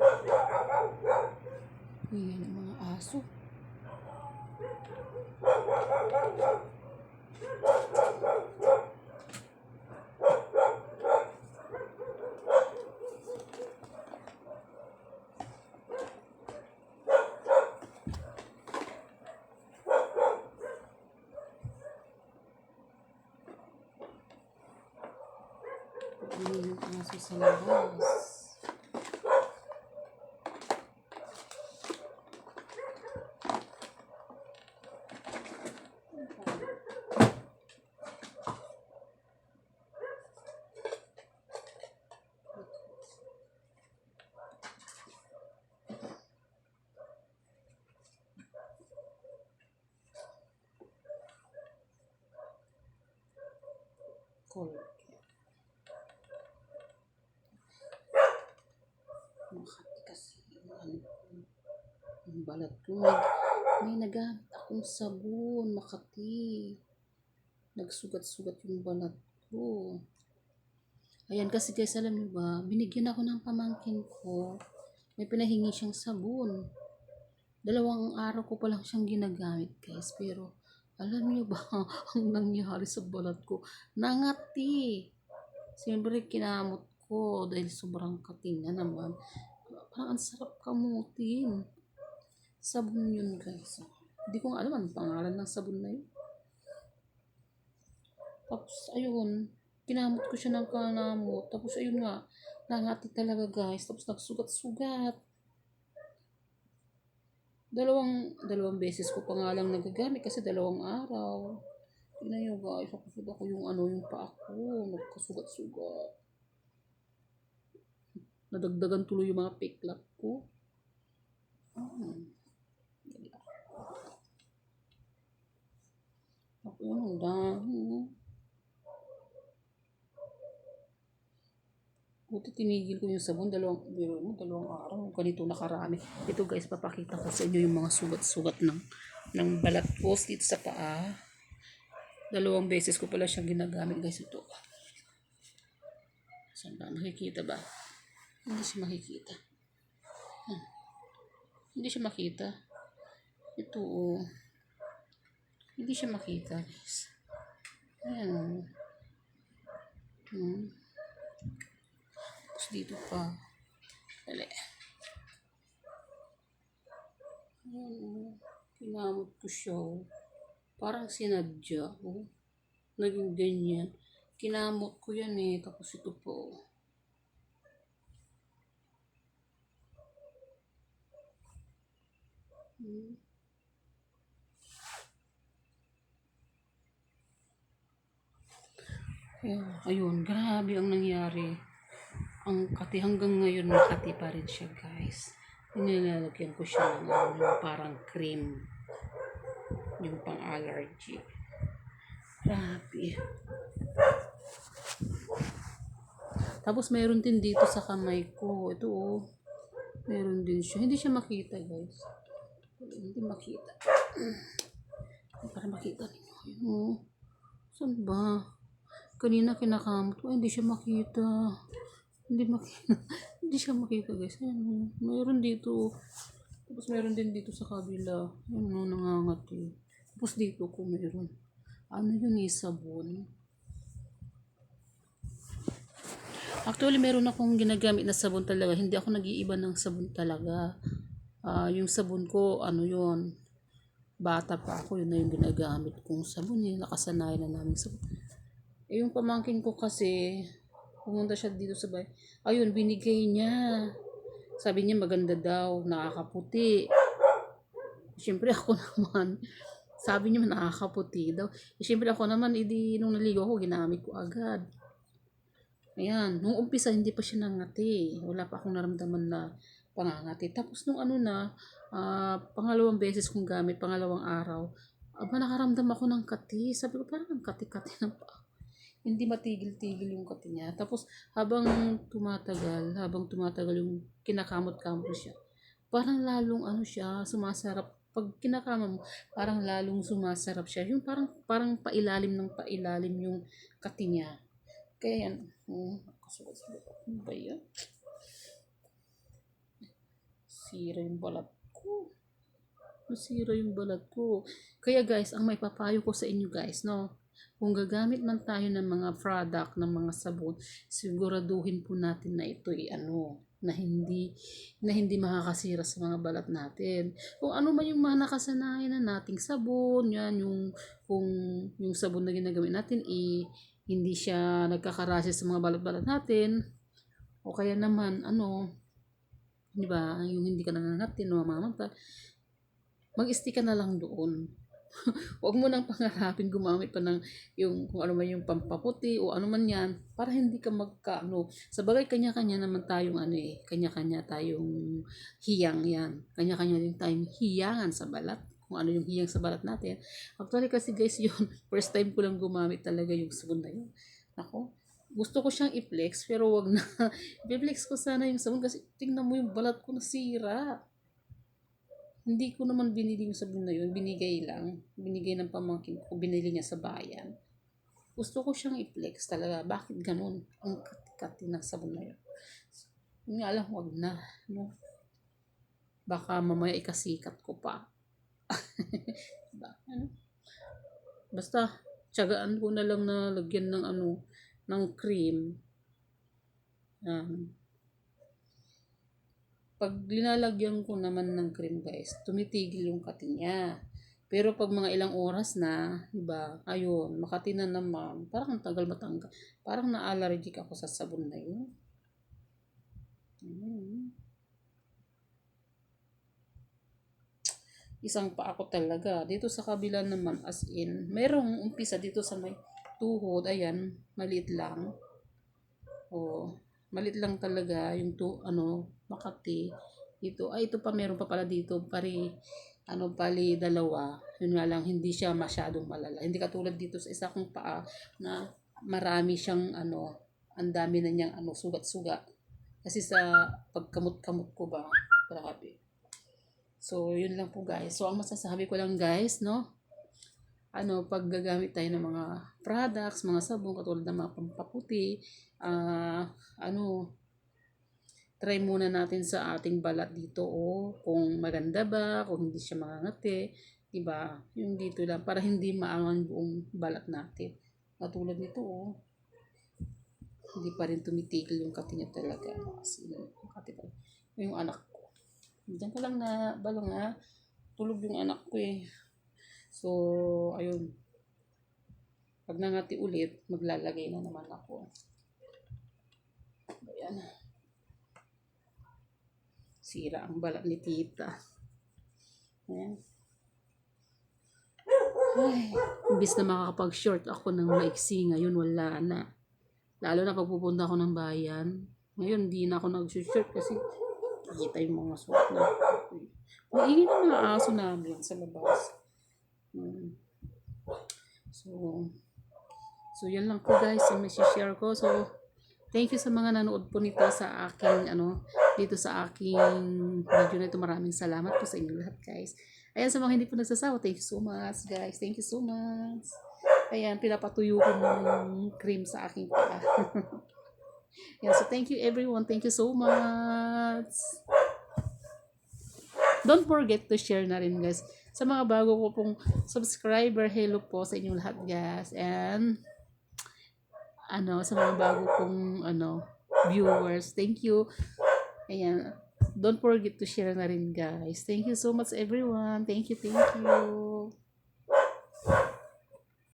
Ayan ang mga aso. Ayan yung aso sa labas. Cool. Makati kasi ano, balat ko. May nagamit akong sabon, Makati. Nagsugat-sugat yung balat ko. Ayan kasi guys, alam niyo ba, binigyan ako ng pamangkin ko. May pinahingi siyang sabon. Dalawang araw ko pa lang siyang ginagamit guys. Pero alam niyo ba, ang nangyari sa balat ko, nangati. Siyempre, kinamot ko dahil sobrang kating na naman. Parang ang sarap kamutin. Sabon yun, guys. Hindi ko alam ang pangalan ng sabon na yun. Tapos, ayun, kinamot ko siya ng kanamot. Tapos, ayun nga, nangati talaga, guys. Tapos, nagsugat-sugat. Dalawang, dalawang beses ko pa nga lang nagagamit kasi dalawang araw. Tingnan nyo guys, nakasud ako yung ano, yung paa ko. Nagkasugat-sugat. Nadagdagan tuloy yung mga piklap ko. Hmm. Ako ang dami. Buti tinigil ko yung sabon, dalawang, biro mo, dalawang araw, ganito nakarami. Ito guys, papakita ko sa inyo yung mga sugat-sugat ng, ng balat ko dito sa paa. Dalawang beses ko pala siyang ginagamit guys ito. Saan ba? Makikita ba? Hindi siya makikita. Hmm. Hindi siya makita. Ito oh. Hindi siya makita guys. Ayan oh. Hmm. Tapos dito pa. Dali. Ayan. Kinamot ko siya oh. Parang sinadya oh. Naging ganyan. Kinamot ko yan eh. Tapos ito po. Hmm. Ayun, ayun, grabe ang nangyari. Ang kati hanggang ngayon makati pa rin siya guys. Nilalagyan ko siya ng ano, parang cream. Yung pang allergy. Grabe. Tapos meron din dito sa kamay ko. Ito oh. Meron din siya. Hindi siya makita guys. Hindi makita. Para makita ninyo. Ayun oh. Saan ba? Kanina kinakamot ko. Hindi siya makita. Hindi makita. hindi siya makita guys. Ayan. Meron dito. Tapos meron din dito sa kabila. Ayan oh, nangangati. Tapos dito ko meron. Ano yun eh, sabon. Actually, meron akong ginagamit na sabon talaga. Hindi ako nag-iiba ng sabon talaga. Ah, yung sabon ko, ano yun, bata pa ako, yun na yung ginagamit kong sabon. Yung nakasanayan na namin sabon. Eh, yung pamangkin ko kasi, pumunta siya dito sa bahay. Ayun, binigay niya. Sabi niya maganda daw, nakakaputi. Siyempre ako naman, sabi niya nakakaputi daw. Eh, siyempre ako naman, edi nung naligo ako, ginamit ko agad. Ayan, nung umpisa hindi pa siya nangati. Wala pa akong naramdaman na pangangati. Tapos nung ano na, ah, pangalawang beses kong gamit, pangalawang araw, aba nakaramdam ako ng kati. Sabi ko, parang ang kati-kati ng paa. Hindi matigil-tigil yung kati niya. Tapos, habang tumatagal, habang tumatagal yung kinakamot-kamot siya, parang lalong ano siya, sumasarap. Pag kinakamot mo, parang lalong sumasarap siya. Yung parang, parang pailalim ng pailalim yung kati niya. Kaya yan, kasukat-sukat. Ano ba yan? Sira yung balat ko. Nasira yung balat ko. Kaya guys, ang may papayo ko sa inyo guys, no? Kung gagamit man tayo ng mga product, ng mga sabon, siguraduhin po natin na ito ay ano, na hindi na hindi makakasira sa mga balat natin. Kung ano man yung mga nakasanayan na nating sabon, yan yung kung yung sabon na ginagamit natin i hindi siya nagkakarasya sa mga balat-balat natin. O kaya naman ano, di ba, yung hindi ka nangangatin, mamamagta, mag-stick ka na lang doon. Huwag mo nang pangarapin gumamit pa ng yung kung ano man yung pampaputi o ano man yan para hindi ka magka ano. Sa bagay kanya-kanya naman tayong ano eh, kanya-kanya tayong hiyang yan. Kanya-kanya din tayong hiyangan sa balat kung ano yung hiyang sa balat natin. Actually kasi guys yun, first time ko lang gumamit talaga yung sabon na yun. Ako, gusto ko siyang i-flex pero wag na. I-flex ko sana yung sabon kasi tingnan mo yung balat ko nasira. Hindi ko naman binili yung sabon na yun. Binigay lang. Binigay ng pamangkin ko. Binili niya sa bayan. Gusto ko siyang i-flex talaga. Bakit ganun? Ang kati ng sabon na yun. Yung alam, wag na. No? Baka mamaya ikasikat ko pa. diba? Ano? Basta, tiyagaan ko na lang na lagyan ng ano, ng cream. Um, pag linalagyan ko naman ng cream guys, tumitigil yung kati niya. Pero pag mga ilang oras na, diba, ayun, makati na naman, parang ang tagal matanggal. Parang na-allergic ako sa sabon na yun. Mm. Isang pa ako talaga. Dito sa kabila naman, as in, merong umpisa dito sa may tuhod, ayan, maliit lang. O, maliit lang talaga yung tu, ano, Makati. Dito, ay ito pa meron pa pala dito, pari, ano, pali dalawa. Yun nga lang, hindi siya masyadong malala. Hindi katulad dito sa isa kong paa na marami siyang, ano, ang dami na niyang, ano, sugat-sugat. Kasi sa pagkamot-kamot ko ba, grabe. So, yun lang po guys. So, ang masasabi ko lang guys, no? Ano, pag gagamit tayo ng mga products, mga sabon, katulad ng mga pampaputi, ah, ano, try muna natin sa ating balat dito o kung maganda ba, kung hindi siya makangati, diba? Yung dito lang, para hindi maangang buong balat natin. Katulad nito, oh. Hindi pa rin tumitigil yung kati niya talaga. Kasi yung kati pa. Yung anak ko. Diyan ka lang na, balong ha. Tulog yung anak ko eh. So, ayun. Pag nangati ulit, maglalagay na naman ako. Ayan. Sira ang balat ni tita. Ayan. Ay, imbis na makakapag-short ako ng maiksi ngayon, wala na. Lalo na pag pupunta ako ng bayan. Ngayon, di na ako nag-short kasi kita yung mga suot na. Maingin ang mga aso namin sa labas. Hmm. So, so yan lang po guys ang share ko. So, thank you sa mga nanood po nito sa aking, ano, dito sa aking video na ito. Maraming salamat po sa inyo lahat guys. Ayan, sa mga hindi po nagsasawa, thank you so much guys. Thank you so much. Ayan, pinapatuyo ko ng cream sa aking paa. Yan, so thank you everyone. Thank you so much. Don't forget to share na rin guys. Sa mga bago ko pong subscriber, hello po sa inyong lahat guys. And ano, sa mga bago kong ano, viewers, thank you. Ayan, don't forget to share na rin guys. Thank you so much everyone. Thank you, thank you.